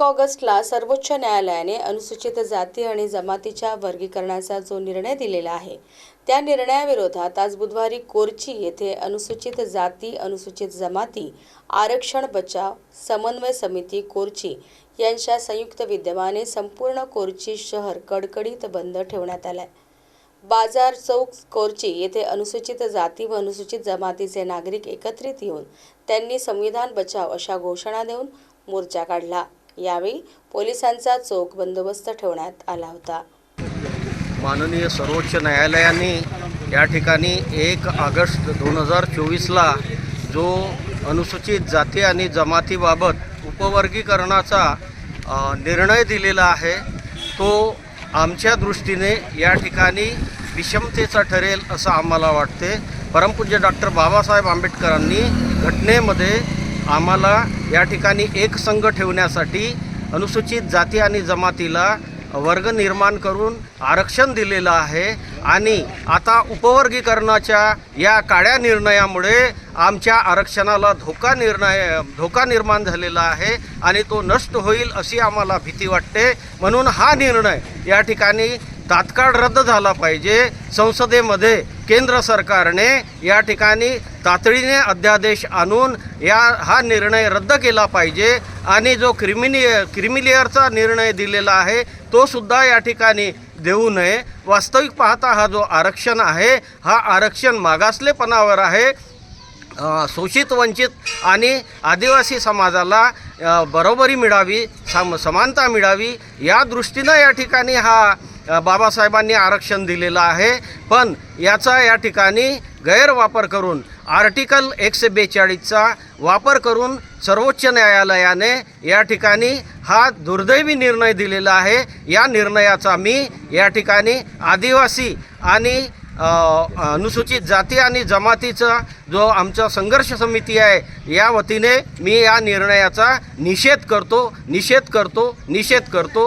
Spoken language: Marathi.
एक ऑगस्टला सर्वोच्च न्यायालयाने अनुसूचित जाती आणि जमातीच्या वर्गीकरणाचा जो निर्णय दिलेला आहे त्या निर्णयाविरोधात आज बुधवारी कोरची येथे अनुसूचित जाती अनुसूचित जमाती आरक्षण बचाव समन्वय समिती कोरची यांच्या संयुक्त विद्यमाने संपूर्ण कोरची शहर कडकडीत बंद ठेवण्यात आलाय. बाजार चौक कोरची येथे अनुसूचित जाती व अनुसूचित जमातीचे नागरिक एकत्रित येऊन त्यांनी संविधान बचाव अशा घोषणा देऊन मोर्चा काढला. यावेळी पोलिसांचा चोख बंदोबस्त ठेवण्यात आला होता. माननीय सर्वोच्च न्यायालयाने या ठिकाणी एक ऑगस्ट दोन हजार चोवीसला जो अनुसूचित जाती आणि जमातीबाबत उपवर्गीकरणाचा निर्णय दिलेला आहे तो आमच्या दृष्टीने या ठिकाणी विषमतेचा ठरेल असं आम्हाला वाटते. परमपूज्य डॉक्टर बाबासाहेब आंबेडकरांनी घटनेमध्ये आम्हाला या ठिकाणी एक संघ ठेवण्यासाठी अनुसूचित जाती आणि जमातीला वर्ग निर्माण करून आरक्षण दिलेलं आहे आणि आता उपवर्गीकरणाच्या या काळ्या निर्णयामुळे आमच्या आरक्षणाला धोका निर्णय धोका निर्माण झालेला आहे आणि तो नष्ट होईल अशी आम्हाला भीती वाटते. म्हणून हा निर्णय या ठिकाणी तात्काळ रद्द झाला पाहिजे. संसदेमध्ये केंद्र सरकारने या ठिकाणी तातडीने अध्यादेश आणून या हा निर्णय रद्द केला पाहिजे आणि जो क्रिमिनी क्रिमिलिअरचा निर्णय दिलेला आहे तो सुद्धा या ठिकाणी देऊ नये. वास्तविक पाहता हा जो आरक्षण आहे हा आरक्षण मागासलेपणावर आहे. शोषित वंचित आणि आदिवासी समाजाला बरोबरी मिळावी सम समानता मिळावी या दृष्टीनं या ठिकाणी हा बाबासाहेबांनी आरक्षण दिलेलं आहे. पण याचा या ठिकाणी गैरवापर करून आर्टिकल एकशे बेचाळीसचा वापर करून सर्वोच्च न्यायालयाने या ठिकाणी हा दुर्दैवी निर्णय दिलेला आहे. या निर्णयाचा मी या ठिकाणी आदिवासी आणि अनुसूचित जाती आणि जमातीचा जो आमचा संघर्ष समिती आहे या वतीने मी या निर्णयाचा निषेध करतो निषेध करतो निषेध करतो.